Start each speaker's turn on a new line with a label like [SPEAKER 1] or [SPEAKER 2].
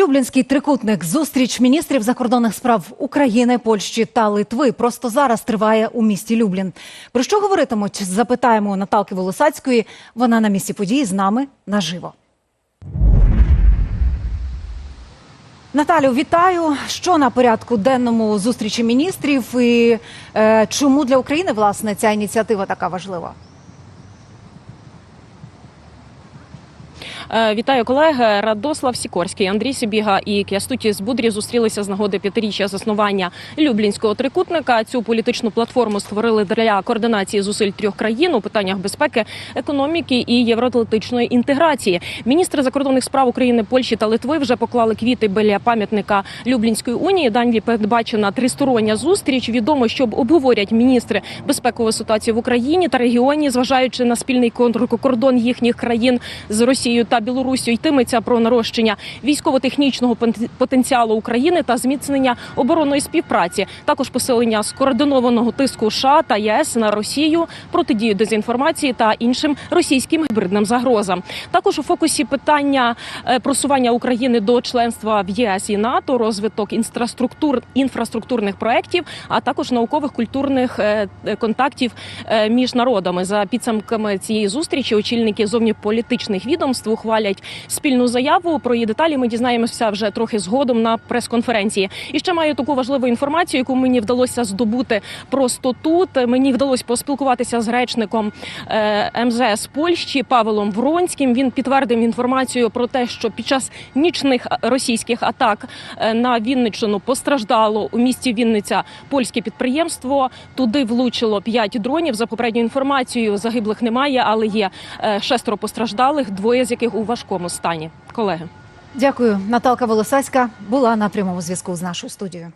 [SPEAKER 1] Люблінський трикутник зустріч міністрів закордонних справ України, Польщі та Литви просто зараз триває у місті Люблін. Про що говоритимуть? Запитаємо Наталки Волосацької. Вона на місці події з нами наживо. Наталю, вітаю. Що на порядку денному зустрічі міністрів і е, чому для України власне ця ініціатива така важлива?
[SPEAKER 2] Вітаю колеги. Радослав Сікорський, Андрій Сибіга і Кястуті Збудрі зустрілися з нагоди п'ятиріччя заснування Люблінського трикутника. Цю політичну платформу створили для координації зусиль трьох країн у питаннях безпеки, економіки і євроатлантичної інтеграції. Міністри закордонних справ України, Польщі та Литви вже поклали квіти біля пам'ятника Люблінської унії. Дані передбачена тристороння зустріч. Відомо, щоб обговорять міністри безпекової ситуації в Україні та регіоні, зважаючи на спільний контркордон їхніх країн з Росією та Білорусію, йтиметься про нарощення військово-технічного потенціалу України та зміцнення оборонної співпраці, також посилення скоординованого тиску США та ЄС на Росію, протидію дезінформації та іншим російським гібридним загрозам. Також у фокусі питання е, просування України до членства в ЄС і НАТО, розвиток інфраструктур інфраструктурних проєктів, а також наукових культурних е, е, контактів між народами. За підсумками цієї зустрічі очільники зовньополітичних відомств ухвалять спільну заяву. Про її деталі ми дізнаємося вже трохи згодом на прес-конференції. І ще маю таку важливу інформацію, яку мені вдалося здобути просто тут. Мені вдалося поспілкуватися з речником е, МЗС Польщі Павелом Вронським. Він підтвердив інформацію про те, що під час нічних російських атак е, на Вінниччину постраждало у місті Вінниця польське підприємство. Туди влучило п'ять дронів. За попередньою інформацією загиблих немає, але є е, шестеро постраждалих, двоє з яких у важкому стані. Колеги.
[SPEAKER 1] Дякую. Наталка Волосаська була на прямому зв'язку з нашою студією.